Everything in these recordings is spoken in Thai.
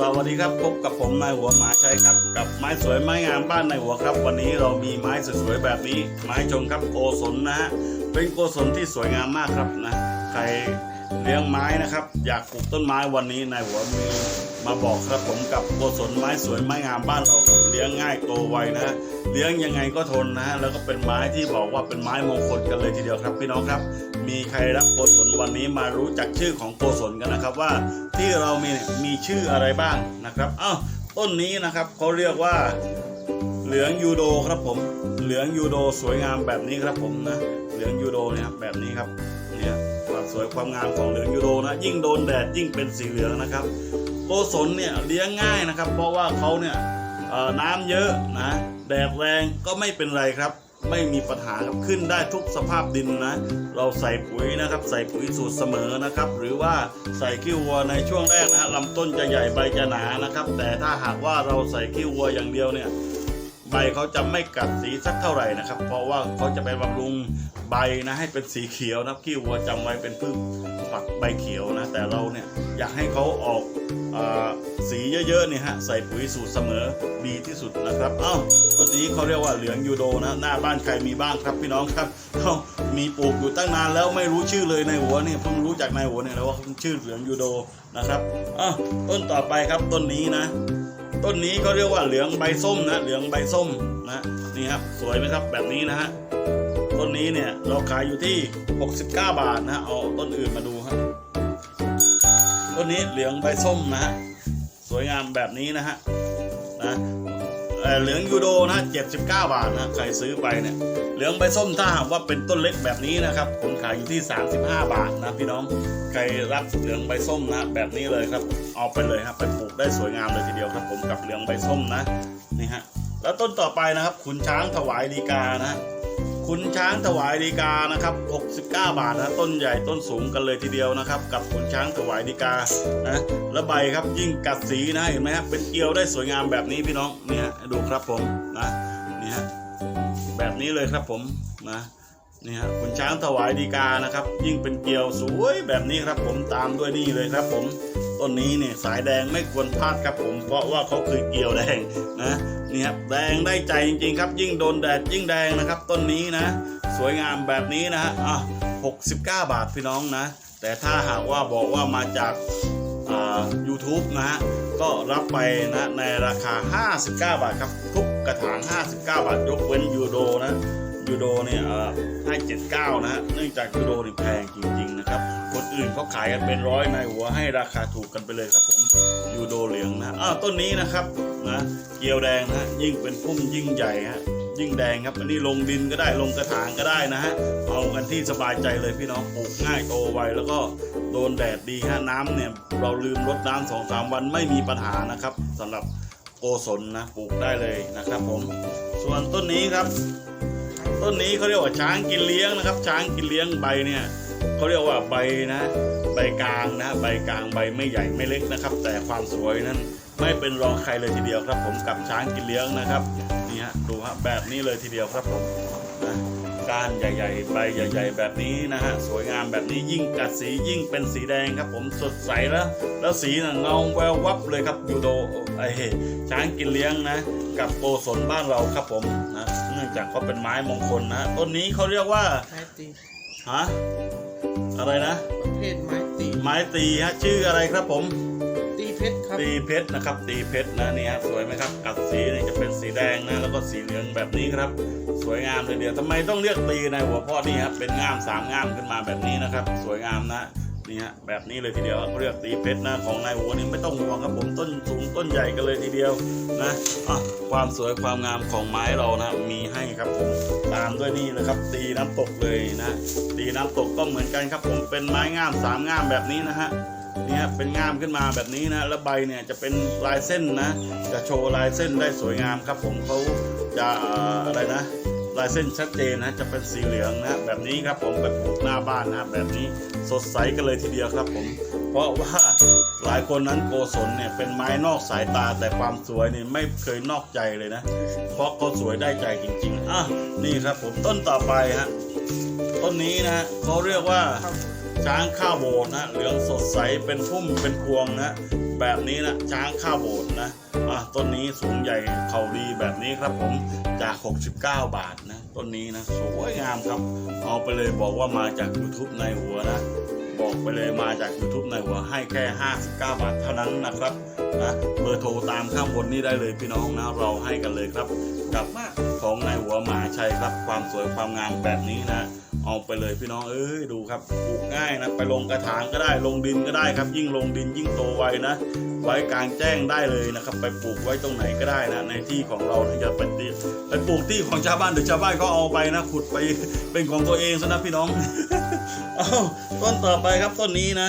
สวัสดีครับพบกับผมนายหัวหมาชัยครับ กับไม้สวยไม้งามบ้านนายหัวครับ วันนี้เรามีไม้สวยๆแบบนี้ ไม้ชมครับโกศลนะฮะเป็นโกศลที่สวยงามมากครับนะใครเลี้ยงไม้นะครับ อยากปลูกต้นไม้วันนี้นายหัวมี มาบอกครับผมกับโกศลไม้สวยไม้งามบ้านเราครับเลี้ยงง่ายโตไวนะฮะเลี้ยงยังไงก็ทนนะฮะแล้วก็เป็นไม้ที่บอกว่าเป็นไม้มงคลกันเลยทีเดียวครับ พี่น้องครับ มีใครรักโกศลวันนี้มารู้จักชื่อของโกศลกันนะครับว่าที่เรามีเนี่ยมีชื่ออะไรบ้างนะครับอ้าวต้นนี้นะครับเขาเรียกว่าเหลืองยูโดครับผม เหลืองยูโดสวยงามแบบนี้ครับผมนะ เหลืองยูโดเนี่ยครับแบบนี้ครับเนี่ยความสวยความงามของเหลืองยูโดนะ ยิ่งโดนแดดยิ่งเป็นสีเหลืองนะครับ โกศลเนี่ยเลี้ยงง่ายนะครับ เพราะว่าเขาเนี่ยน้ำเยอะนะแดดแรงก็ไม่เป็นไรครับ ไม่มีปัญหาครับขึ้นได้ทุกสภาพดินนะ เราใส่ปุ๋ยนะครับ ใส่ปุ๋ยสูตรเสมอนะครับ หรือว่าใส่ขี้วัวในช่วงแรกนะลำต้นจะใหญ่ใบจะหนานะครับ แต่ถ้าหากว่าเราใส่ขี้วัวอย่างเดียวเนี่ย ใบเขาจะไม่กัดสีสักเท่าไหร่นะครับ เพราะว่าเขาจะไปบำรุงใบนะให้เป็นสีเขียวนับขี้วัวจำไว้เป็นพืชฝักใบเขียวนะ แต่เราเนี่ยอยากให้เขาออกอสีเยอะๆเนี่ยฮะใส่ปุ๋ยสูตรเสมอดีที่สุดนะครับอ้าวต้นนี้เขาเรียกว่าเหลืองยูโดนะหน้าบ้านใครมีบ้างครับพี่น้องครับเอ้ามีปลูกอยู่ตั้งนานแล้วไม่รู้ชื่อเลยในหัวนี่เพิ่งรู้จากในหัวเนี่ยแล้วว่าชื่อเหลืองยูโดนะครับอ้าวต้นต่อไปครับต้นนี้นะ ต้นนี้ก็เรียกว่าเหลืองใบส้มนะเหลืองใบส้มนะนี่ครับสวยไหมครับแบบนี้นะฮะต้นนี้เนี่ยเราขายอยู่ที่ 69 บาทนะฮะเอาต้นอื่นมาดูครับต้นนี้เหลืองใบส้มนะฮะสวยงามแบบนี้นะฮะนะ เหลืองยูโดนะ79 บาทนะใครซื้อไปเนี่ยเหลืองใบส้มถ้าหากว่าเป็นต้นเล็กแบบนี้นะครับผมขายอยู่ที่ 35 บาทนะพี่น้องใครรักเหลืองใบส้มนะแบบนี้เลยครับ เอาไปเลยครับไปปลูกได้สวยงามเลยทีเดียวครับ ผมกับเหลืองใบส้มนะนี่ฮะแล้วต้นต่อไปนะครับขุนช้างถวายดีกานะ ขุนช้างถวายดีกานะครับ69 บาทนะต้นใหญ่ต้นสูงกันเลยทีเดียวนะครับ กับขุนช้างถวายดีกานะแล้วใบครับยิ่งกัดสีนะเห็นไหมครับเป็นเกลียวได้สวยงามแบบนี้พี่น้องนี่ฮะดูครับผมนะนี่ฮะแบบนี้เลยครับผมนะนี่ฮะขุนช้างถวายดีกานะครับ ยิ่งเป็นเกลียวสวยแบบนี้ครับผมตามด้วยนี่เลยครับผม ต้นนี้เนี่ยสายแดงไม่ควรพลาดครับผม เพราะว่าเขาคือเกลียวแดงนะนี่ครับแดงได้ใจจริงๆครับ ยิ่งโดนแดดยิ่งแดงนะครับ ต้นนี้นะ สวยงามแบบนี้นะฮะอะ69 บาทพี่น้องนะ แต่ถ้าหากว่าบอกว่ามาจากอ่า YouTube นะฮะก็รับไปนะในราคา 59 บาทครับ ทุกกระถาง 59 บาท ยกเว้นยูโดนะ ยูโดเนี่ยเอ่อให้79นะฮะ เนื่องจากยูโดนี่แพงจริงๆนะครับ คนอื่นเขาขายกันเป็นร้อยในหัวให้ราคาถูกกันไปเลยครับผมยูโดเหลืองนะอ้าวต้นนี้นะครับนะเกียวแดงนะฮะยิ่งเป็นพุ่มยิ่งใหญ่ฮะยิ่งแดงครับอันนี้ลงดินก็ได้ลงกระถางก็ได้นะฮะเอากันที่สบายใจเลยพี่น้องปลูกง่ายโตไวแล้วก็โดนแดดดีฮะน้ำเนี่ยเราลืมรดน้ำสองสามวันไม่มีปัญหานะครับสำหรับโกศลนะปลูกได้เลยนะครับผม ส่วนต้นนี้ครับ ต้นนี้เขาเรียกว่าช้างกินเลี้ยงนะครับ ช้างกินเลี้ยงใบเนี่ยเขาเรียกว่าใบนะ ใบกลางนะ ใบกลางใบไม่ใหญ่ไม่เล็กนะครับ แต่ความสวยนั้นไม่เป็นรองใครเลยทีเดียวครับ ผมกับช้างกินเลี้ยงนะครับนี่ฮะดูฮะแบบนี้เลยทีเดียวครับผมนะก้านใหญ่ๆใบใหญ่ ๆ แบบนี้นะฮะสวยงามแบบนี้ยิ่งกัดสียิ่งเป็นสีแดงครับ ผมสดใสแล้ว แล้วสีน่ะเงาแวววับเลยครับยูโดไอเฮ้ช้างกินเลี้ยงนะ กับโกศลบ้านเราครับผมนะ นื่องจากเขาเป็นไม้มงคลนะต้นนี้เขาเรียกว่าไม้ตีฮะอะไรนะประเภทไม้ตีไม้ตีฮะชื่ออะไรครับผม ตีเพชรครับตีเพชรนะครับ ตีเพชรนะนี่ฮะสวยไหมครับกัดสีนี่จะเป็นสีแดงนะแล้วก็สีเหลืองแบบนี้ครับ สวยงามเลยเดียวทำไมต้องเรียกตีในหัวเพ่อนี่ครับเป็นง่ามสามง่ามขึ้นมาแบบนี้นะครับ สวยงามนะ นี่ฮะแบบนี้เลยทีเดียวเขาเรียกตีเพชรนะของนายหัวนี่ไม่ต้องห่วงครับผมต้นสูงต้นใหญ่กันเลยทีเดียวนะะความสวยความงามของไม้เรานะมีให้ครับผมตามด้วยนี่นะครับ ตีน้ำตกเลยนะตีน้ำตกก็เหมือนกันครับผมเป็นไม้งามสามงามแบบนี้นะฮะเนี่ยเป็นงามขึ้นมาแบบนี้นะแล้วใบเนี่ยจะเป็นลายเส้นนะ จะโชว์ลายเส้นได้สวยงามครับผมเขาจะอะไรนะ ลายเส้นชัดเจนนะจะเป็นสีเหลืองนะแบบนี้ครับผมไปปลูกหน้าบ้านนะแบบนี้สดใสกันเลยทีเดียวครับผม เพราะว่าหลายคนนั้นโกศลเนี่ยเป็นไม้นอกสายตาแต่ความสวยนี่ไม่เคยนอกใจเลยนะ เพราะเขาสวยได้ใจจริงๆอะนี่ครับผมต้นต่อไปฮะต้นนี้นะฮะเขาเรียกว่า ช้างข้าวโบดนะ เหลืองสดใสเป็นพุ่มเป็นพวงนะ แบบนี้นะช้างข้าวโบดนะอะต้นนี้สูงใหญ่เข่าดีแบบนี้ครับผมจาก 69 บาทนะต้นนี้นะสวยงามครับ เอาไปเลยบอกว่ามาจาก YouTube ในหัวนะบอกไปเลยมาจาก YouTube ในหัวให้แค่ 59 บาทเท่านั้นนะครับนะเบอร์โทรตามข้างบนนี้ได้เลยพี่น้องนะเราให้กันเลยครับ กลับมาของในหัวหมาชัยครับความสวยความงามแบบนี้นะ เอาไปเลยพี่น้องเอ้ยดูครับปลูกง่ายนะไปลงกระถางก็ได้ลงดินก็ได้ครับ ยิ่งลงดินยิ่งโตไวนะ ไว้กลางแจ้งได้เลยนะครับ ไปปลูกไว้ตรงไหนก็ได้นะในที่ของเราที่จะไปตีไปปลูกที่ของชาวบ้านหรือชาวบ้านก็เอาไปนะขุดไปเป็นของตัวเองซะนะพี่น้องเอาต้นต่อไปครับต้นนี้นะ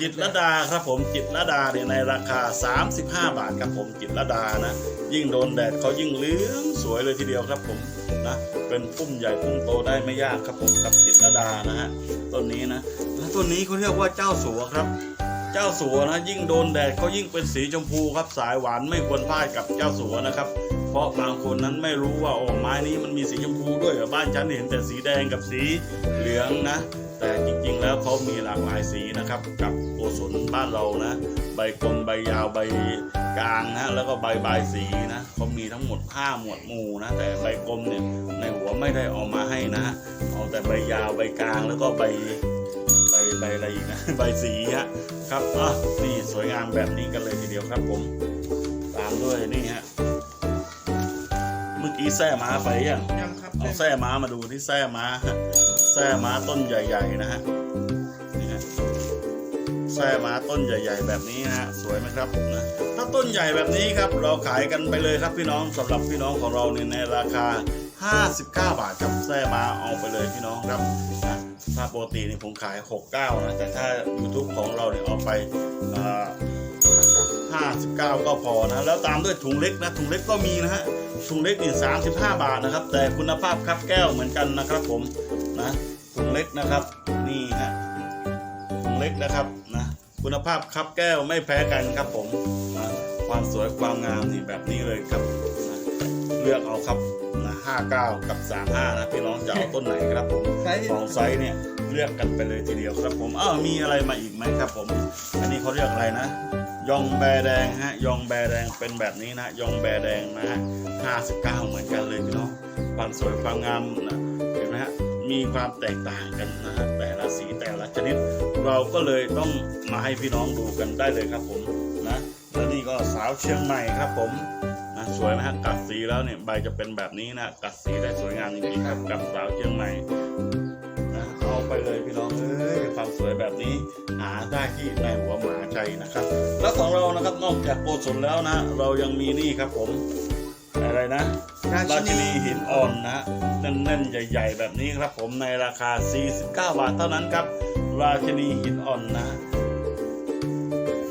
จิตรดาครับผมจิตรดาเนี่ยในราคา 35 บาทครับผมจิตรดานะ ยิ่งโดนแดดเขายิ่งเหลืองสวยเลยทีเดียวครับผม นะ เป็นพุ่มใหญ่พุ่มโตได้ไม่ยากครับผมกับจิตรลดานะฮะต้นนี้นะและต้นนี้เขาเรียกว่าเจ้าสัวครับ เจ้าสัวนะยิ่งโดนแดดเขายิ่งเป็นสีชมพูครับสายหวานไม่ควรพลาดกับเจ้าสัวนะครับ เพราะบางคนนั้นไม่รู้ว่าโอ้ไม้นี้มันมีสีชมพูด้วยบ้านฉันเห็นแต่สีแดงกับสีเหลืองนะ แต่จริงๆ แล้วเขามีหลากหลายสีนะครับ กับโกศลบ้านเรานะ ใบกลมใบยาวใบกลางนะแล้วก็ใบใบายสีนะเขามีทั้งหมด5หมวดหมู่นะ แต่ใบกลมเนี่ยในหัวไม่ได้เอามาให้นะ เอาแต่ใบยาวใบกลางแล้วก็ใบใบใบอะไรอีกนะใบสีฮะครับอะนี่สวยงามแบบนี้กันเลยทีเดียวครับผมตามด้วยนี่ฮะเมื่อกี้แซ่ม้าไปยังยังครับเอาแส้ม้ามาดูที่แส้ม้าฮะ แส้ม้าต้นใหญ่ ๆ นะฮะนี่ฮะแส้ม้าต้นใหญ่ ๆ แบบนี้นะฮะสวยไหมครับนะถ้าต้นใหญ่แบบนี้ครับ เราขายกันไปเลยครับพี่น้องสำหรับพี่น้องของเราเนี่ยในราคา 59 บาทครับแส้ม้าเอาไปเลยพี่น้องครับนะถ้าปกตินี่ผมขาย 69 นะ แต่ถ้า YouTube ของเราเนี่ยเอาไปอ่า59 ก็พอนะแล้วตามด้วยถุงเล็กนะถุงเล็กก็มีนะฮะถุงเล็กนี่35 บาทนะครับ แต่คุณภาพครับแก้วเหมือนกันนะครับผม นะถุงเล็กนะครับนี่ฮะถุงเล็กนะครับนะคุณภาพครับแก้วไม่แพ้กันครับผมนะความสวยความงามนี่แบบนี้เลยครับนะเลือกเอาครับนะ59 กับ 35 นะพี่น้องจะเอาต้นไหนครับผมไซส์สองไซส์เนี่ยเลือกกันไปเลยทีเดียวครับผมอ้าวมีอะไรมาอีกไหมครับผม อันนี้เขาเรียกอะไรนะยองแบแดงฮะยองแบแดงเป็นแบบนี้นะยองแบแดงนะฮะ59 เหมือนกันเลยพี่น้องความสวยความงามนะเห็นไห มีความแตกต่างกันนะฮะแต่ละสีแต่ละชนิด เราก็เลยต้องมาให้พี่น้องดูกันได้เลยครับผมนะและนี่ก็สาวเชียงใหม่ครับผมนะสวยไหมฮะกัดสีแล้วเนี่ยใบจะเป็นแบบนี้นะกัดสีได้สวยงามจริงๆครับกับสาวเชียงใหม่นะเอาไปเลยพี่น้องเอ้ยความสวยแบบนี้หาได้ที่ในหัวหมาชัยนะครับ แล้วของเรานะครับนอกจากโกศลแล้วนะ เรายังมีนี่ครับผม อะไรนะราราชิชินีนีหินอ่อนนะแน่นๆ ใหญ่ ๆ แบบนี้ครับผมในราคา 49 บาทเท่านั้นครับ ราชินีหินอ่อนนะ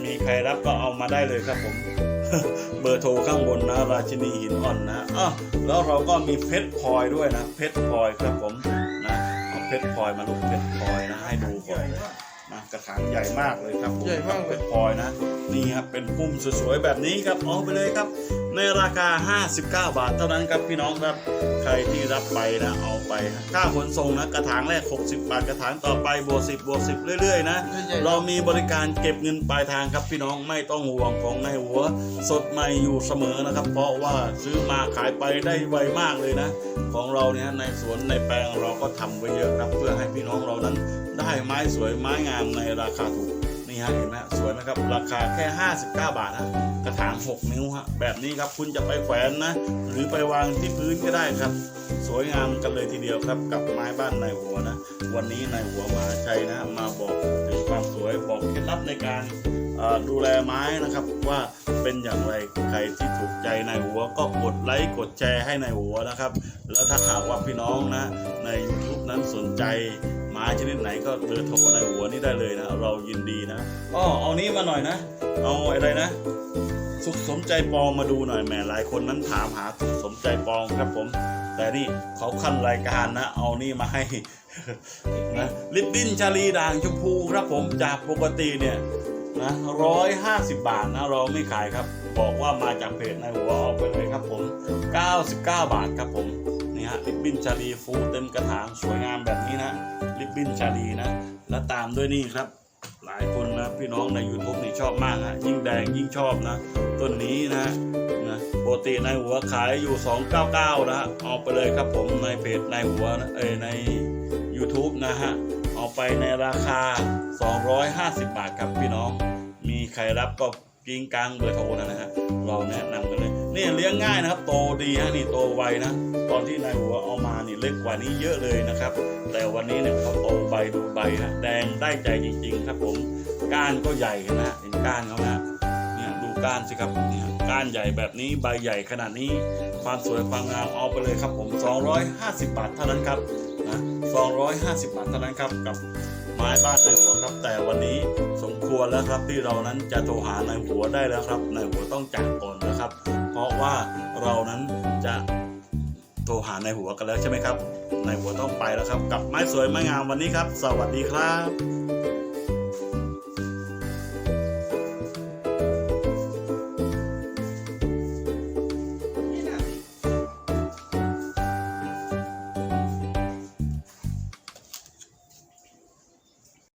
มีใครรับก็เอามาได้เลยครับผม เบอร์โทรข้างบนนะ ราชินีหินอ่อนนะอ้าวแล้วเราก็มีเพชรพลอยด้วยนะ เพชรพลอยครับผมนะเอาเพชรพลอยมาลูกเพชรพลอยนะให้ดูใหก่อญ่นมาก นะกระถางใหญ่มากเลยครับผใหญ่มากเลยเป็นพลอยนะ นี่ครับเป็นพุ่มสวยๆแบบนี้ครับเอาไปเลยครับ ในราคา 59 บาทเท่านั้นครับพี่น้องครับใครที่รับไปนะเอาไปค่าขนส่งนะกระถางแรก 60 บาทกระถางต่อไปบวก10บวก10 เรื่อยๆนะใหญ่ๆเรามีบริการเก็บเงินปลายทางครับพี่น้องไม่ต้องห่วงของในหัว สดใหม่อยู่เสมอนะครับ เพราะว่าซื้อมาขายไปได้ไวมากเลยนะ ของเราเนี่ยในสวนในแปลงเราก็ทำไว้เยอะครับ เพื่อให้พี่น้องเรานั้น ได้ไม้สวยไม้งามในราคาถูกนี่ฮะเห็นไหมสวยไหมครับราคาแค่ 59 บาทนะกระถาง 6 นิ้วฮะแบบนี้ครับคุณจะไปแขวนนะ หรือไปวางที่พื้นก็ได้ครับ สวยงามกันเลยทีเดียวครับ กับไม้บ้านในหัวนะ วันนี้ในหัวมหาชัยนะมาบอกถึงความสวยบอกเคล็ดลับในการดูแลไม้นะครับว่าเป็นอย่างไรใครที่ถูกใจในหัวก็กดไลค์กดแชร์ให้ในหัวนะครับ แล้วถ้าหากว่าพี่น้องนะใน YouTube นั้นสนใจ ชนิดไหนก็เบอร์โทรในหัวนี่ได้เลยนะเรายินดีนะอ๋อเอานี้มาหน่อยนะ เอาอะไรนะ สุขสมใจปองมาดูหน่อยแหมหลายคนนั้นถามหาสุขสมใจปองครับผม แต่นี่เขาขั้นรายการนะ เอานี่มาให้นะลิปบิ้นชาลีด่างชมพูครับผมจากปกติเนี่ยนะร้อยห้าสิบบาทนะเราไม่ขายครับ บอกว่ามาจากเพจในหัวออกไปเลยครับผม 99 บาทครับผม นี่ฮะริบบิ้นชาลีฟูเต็มกระถางสวยงามแบบนี้นะริบบิ้นชาลีนะ แล้วตามด้วยนี่ครับ หลายคนนะพี่น้องใน YouTube นี่ชอบมากฮะยิ่งแดงยิ่งชอบนะ ต้นนี้นะนะปกติในหัวขายอยู่ 299 นะฮะเอาไปเลยครับผมในเพจในหัวนะเอยใน YouTube นะฮะเอาไปในราคา 250 บาทครับพี่น้อง มีใครรับก็กิ้งกลางเบอร์โทรนะฮะเราแนะนำกันเลย นี่เลี้ยงง่ายนะครับ โตดีฮะนี่โตไวนะ ตอนที่นายหัวเอามานี่เล็กกว่านี้เยอะเลยนะครับ แต่วันนี้เนี่ยเขาโตใบดูใบฮะแดงได้ใจจริง ๆ ครับผมก้านก็ใหญ่นะเห็นก้านเขาไหมฮะเนี่ยดูก้านสิครับเนี่ยก้านใหญ่แบบนี้ใบใหญ่ขนาดนี้ความสวยความงามเอาไปเลยครับผม 250 บาทเท่านั้นครับนะ250 บาทเท่านั้นครับกับไม้บ้านในหัวครับ แต่วันนี้สมควรแล้วครับที่เรานั้นจะโทรหาในายหัวได้แล้วครับในายหัวต้องจากก่อนนะครับ เพราะว่าเรานั้นจะโทรหาในหัวกันแล้วใช่ไหมครับ ในหัวต้องไปแล้วครับ กับไม้สวยไม้งามวันนี้ครับ สวัสดีครับ